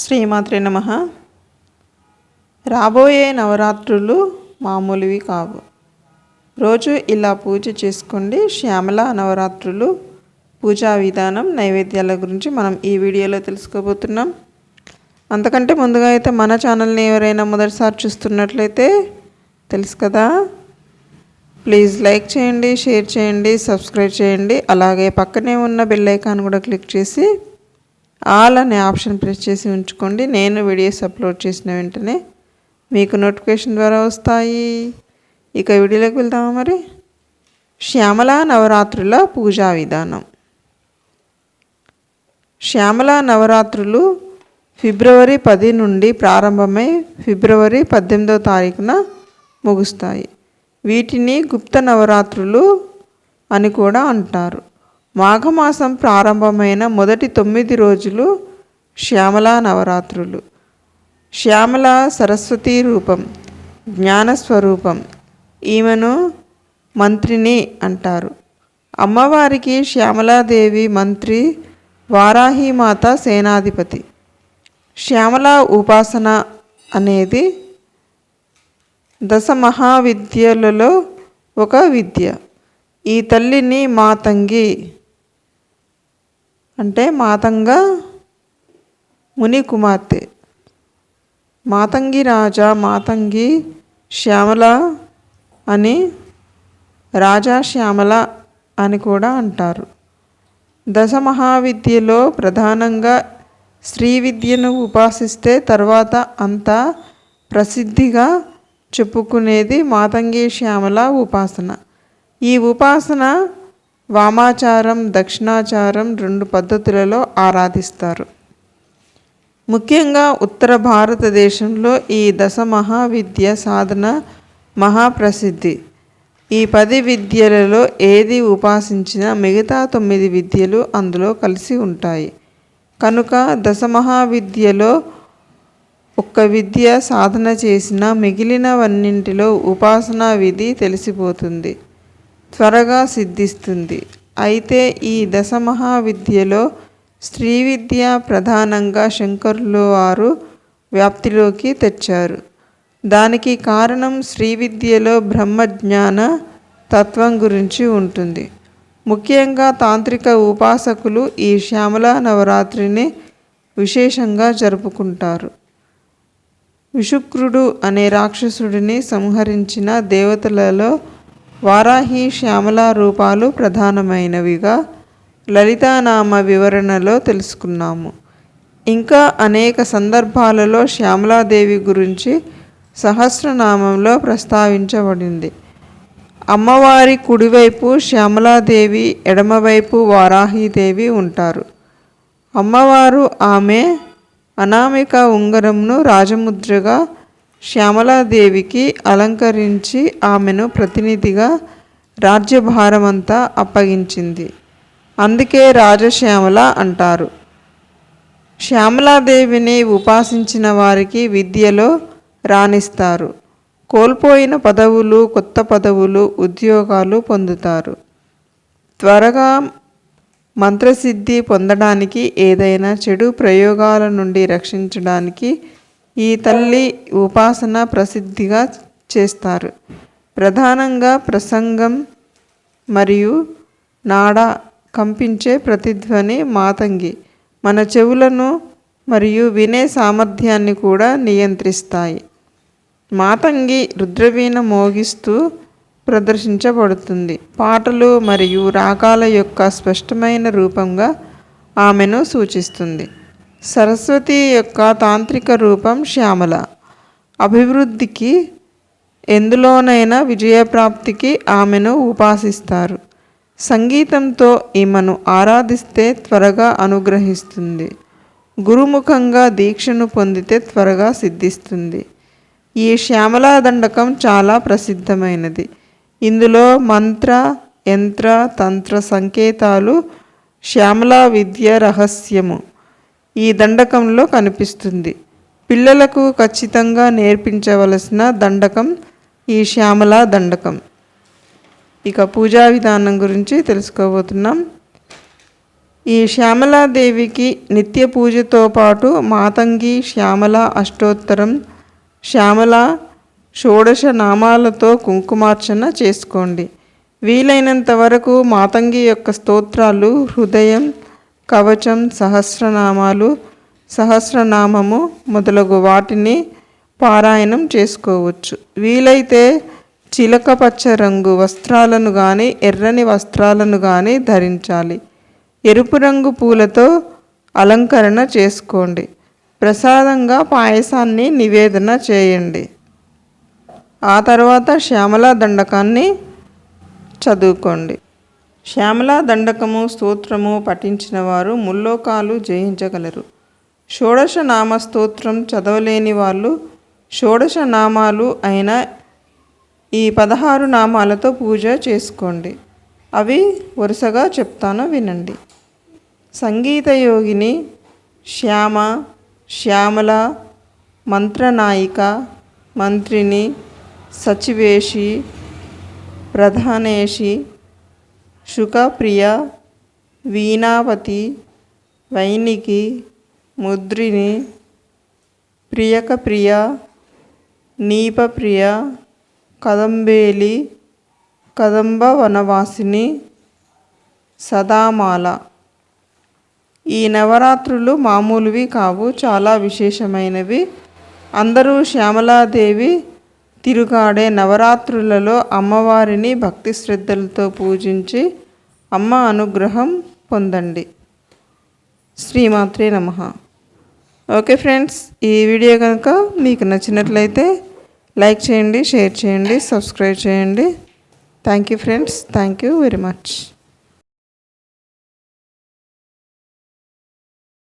శ్రీమాత్రే నమ. రాబోయే నవరాత్రులు మామూలువి కావు. రోజు ఇలా పూజ చేసుకోండి. శ్యామల నవరాత్రులు పూజా విధానం నైవేద్యాల గురించి మనం ఈ వీడియోలో తెలుసుకోబోతున్నాం. అంతకంటే ముందుగా అయితే మన ఛానల్ని ఎవరైనా మొదటిసారి చూస్తున్నట్లయితే తెలుసు కదా. ప్లీజ్ లైక్ చేయండి షేర్ చేయండి సబ్స్క్రైబ్ చేయండి. అలాగే పక్కనే ఉన్న బెల్ ఐకాన్ కూడా క్లిక్ చేసి ఆల్ అనే ఆప్షన్ ప్రెస్ చేసి ఉంచుకోండి. నేను వీడియోస్ అప్లోడ్ చేసిన వెంటనే మీకు నోటిఫికేషన్ ద్వారా వస్తాయి. ఇక వీడియోలోకి వెళ్దామా మరి? శ్యామల నవరాత్రుల పూజా విధానం. శ్యామల నవరాత్రులు ఫిబ్రవరి పది నుండి ప్రారంభమై ఫిబ్రవరి పద్దెనిమిదవ తారీఖున ముగుస్తాయి. వీటిని గుప్త నవరాత్రులు అని కూడా అంటారు. మాఘమాసం ప్రారంభమైన మొదటి తొమ్మిది రోజులు శ్యామల నవరాత్రులు. శ్యామల సరస్వతి రూపం జ్ఞానస్వరూపం. ఈమెను మంత్రిని అంటారు. అమ్మవారికి శ్యామలాదేవి మంత్రి వారాహిమాత సేనాధిపతి. శ్యామల ఉపాసన అనేది దశ మహావిద్యలలో ఒక విద్య. ఈ తల్లిని మాతంగి అంటే మాతంగ ముని కుమార్తె. మాతంగి రాజా మాతంగి శ్యామల అని రాజా శ్యామల అని కూడా అంటారు. దశ మహావిద్యలో ప్రధానంగా స్త్రీ విద్యను ఉపాసిస్తే తర్వాత అంతా ప్రసిద్ధిగా చెప్పుకునేది మాతంగి శ్యామల ఉపాసన. ఈ ఉపాసన వామాచారం దక్షిణాచారం రెండు పద్ధతులలో ఆరాధిస్తారు. ముఖ్యంగా ఉత్తర భారతదేశంలో ఈ దశ మహావిద్య సాధన మహాప్రసిద్ధి. ఈ పది విద్యలలో ఏది ఉపాసించినా మిగతా తొమ్మిది విద్యలు అందులో కలిసి ఉంటాయి. కనుక దశ మహావిద్యలో ఒక్క విద్య సాధన చేసిన మిగిలినవన్నింటిలో ఉపాసనా విధి తెలిసిపోతుంది. త్వరగా సిద్ధిస్తుంది. అయితే ఈ దశ మహావిద్యలో స్త్రీ విద్య ప్రధానంగా శంకరులు వారు వ్యాప్తిలోకి తెచ్చారు. దానికి కారణం స్త్రీ విద్యలో బ్రహ్మజ్ఞాన తత్వం గురించి ఉంటుంది. ముఖ్యంగా తాంత్రిక ఉపాసకులు ఈ శ్యామల నవరాత్రిని విశేషంగా జరుపుకుంటారు. విశుక్రుడు అనే రాక్షసుడిని సంహరించిన దేవతలలో వారాహి శ్యామల రూపాలు ప్రధానమైనవిగా లలితానామ వివరణలో తెలుసుకున్నాము. ఇంకా అనేక సందర్భాలలో శ్యామలాదేవి గురించి సహస్రనామంలో ప్రస్తావించబడింది. అమ్మవారి కుడివైపు శ్యామలాదేవి ఎడమవైపు వారాహిదేవి ఉంటారు. అమ్మవారు ఆమె అనామిక ఉంగరంను రాజముద్రగా శ్యామలాదేవికి అలంకరించి ఆమెను ప్రతినిధిగా రాజ్యభారమంతా అప్పగించింది. అందుకే రాజశ్యామల అంటారు. శ్యామలాదేవిని ఉపాసించిన వారికి విద్యలో రాణిస్తారు. కోల్పోయిన పదవులు కొత్త పదవులు ఉద్యోగాలు పొందుతారు. త్వరగా మంత్రసిద్ధి పొందడానికి ఏదైనా చెడు ప్రయోగాల నుండి రక్షించడానికి ఈ తల్లి ఉపాసన ప్రసిద్ధిగా చేస్తారు. ప్రధానంగా ప్రసంగం మరియు నాడ కంపించే ప్రతిధ్వని మాతంగి. మన చెవులను మరియు వినే సామర్థ్యాన్ని కూడా నియంత్రిస్తాయి. మాతంగి రుద్రవీణ మోగిస్తూ ప్రదర్శించబడుతుంది. పాటలు మరియు రాగాల యొక్క స్పష్టమైన రూపంగా ఆమెను సూచిస్తుంది. సరస్వతి యొక్క తాంత్రిక రూపం శ్యామల. అభివృద్ధికి ఎందులోనైనా విజయప్రాప్తికి ఆమెను ఉపాసిస్తారు. సంగీతంతో ఈమెను ఆరాధిస్తే త్వరగా అనుగ్రహిస్తుంది. గురుముఖంగా దీక్షను పొందితే త్వరగా సిద్ధిస్తుంది. ఈ శ్యామలా దండకం చాలా ప్రసిద్ధమైనది. ఇందులో మంత్ర యంత్ర తంత్ర సంకేతాలు శ్యామలా విద్య రహస్యము. ఈ దండకంలో కనిపిస్తుంది. పిల్లలకు ఖచ్చితంగా నేర్పించవలసిన దండకం ఈ శ్యామల దండకం. ఇక పూజా విధానం గురించి తెలుసుకోబోతున్నాం. ఈ శ్యామలాదేవికి నిత్య పూజతో పాటు మాతంగి శ్యామల అష్టోత్తరం శ్యామల షోడశ నామాలతో కుంకుమార్చన చేసుకోండి. వీలైనంత వరకు మాతంగి యొక్క స్తోత్రాలు హృదయం కవచం సహస్రనామాలు సహస్రనామము మొదలగు వాటిని పారాయణం చేసుకోవచ్చు. వీలైతే చిలక పచ్చ రంగు వస్త్రాలను కానీ ఎర్రని వస్త్రాలను కానీ ధరించాలి. ఎరుపు రంగు పూలతో అలంకరణ చేసుకోండి. ప్రసాదంగా పాయసాన్ని నివేదన చేయండి. ఆ తర్వాత శ్యామలా దండకాన్ని చదువుకోండి. శ్యామలా దండకము స్తోత్రము పఠించిన వారు ముల్లోకాలు జయించగలరు. షోడశ నామ స్తోత్రం చదవలేని వాళ్ళు షోడశ నామాలు అయిన ఈ పదహారు నామాలతో పూజ చేసుకోండి. అవి వరుసగా చెప్తాను వినండి. సంగీత యోగిని శ్యామ శ్యామల మంత్రనాయిక మంత్రిని సచివేషి ప్రధానేషి శుకప్రియ వీణావతి వైనికి ముద్రిని ప్రియకప్రియ నీపప్రియ కదంబేలి కదంబ వనవాసిని సదామాల. ఈ నవరాత్రులు మామూలువి కావు చాలా విశేషమైనవి. అందరూ శ్యామలాదేవి తిరుగాడే నవరాత్రులలో అమ్మవారిని భక్తి శ్రద్ధలతో పూజించి అమ్మ అనుగ్రహం పొందండి. శ్రీమాత్రే నమ. ఓకే ఫ్రెండ్స్ ఈ వీడియో కనుక మీకు నచ్చినట్లయితే లైక్ చేయండి షేర్ చేయండి సబ్స్క్రైబ్ చేయండి. Thank you friends thank you very much.